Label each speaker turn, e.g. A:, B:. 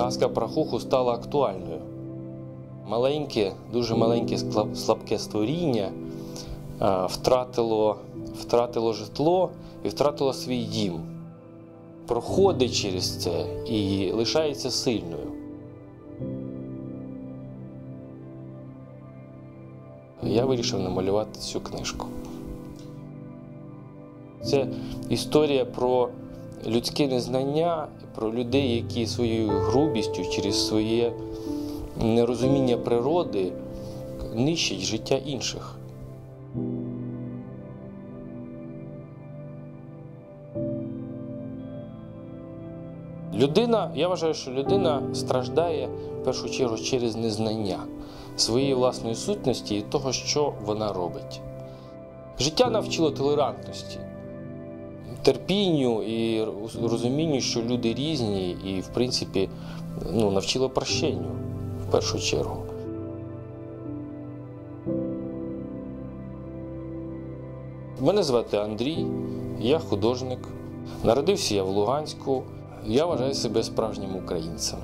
A: казка про хуху стала актуальною. Маленьке, дуже маленьке слабке створіння втратило, втратило житло і втратило свій дім. Проходить через це і лишається сильною. Я вирішив намалювати цю книжку. Це історія про людське незнання, про людей, які своєю грубістю через своє нерозуміння природи нищать життя інших. Людина, я вважаю, що людина страждає в першу чергу через незнання своєї власної сутності і того, що вона робить. Життя навчило толерантності, терпінню і розумінню, що люди різні, і в принципі ну, навчила прощенню в першу чергу. Мене звати Андрій, я художник. Народився я в Луганську. Я вважаю себе справжнім українцем.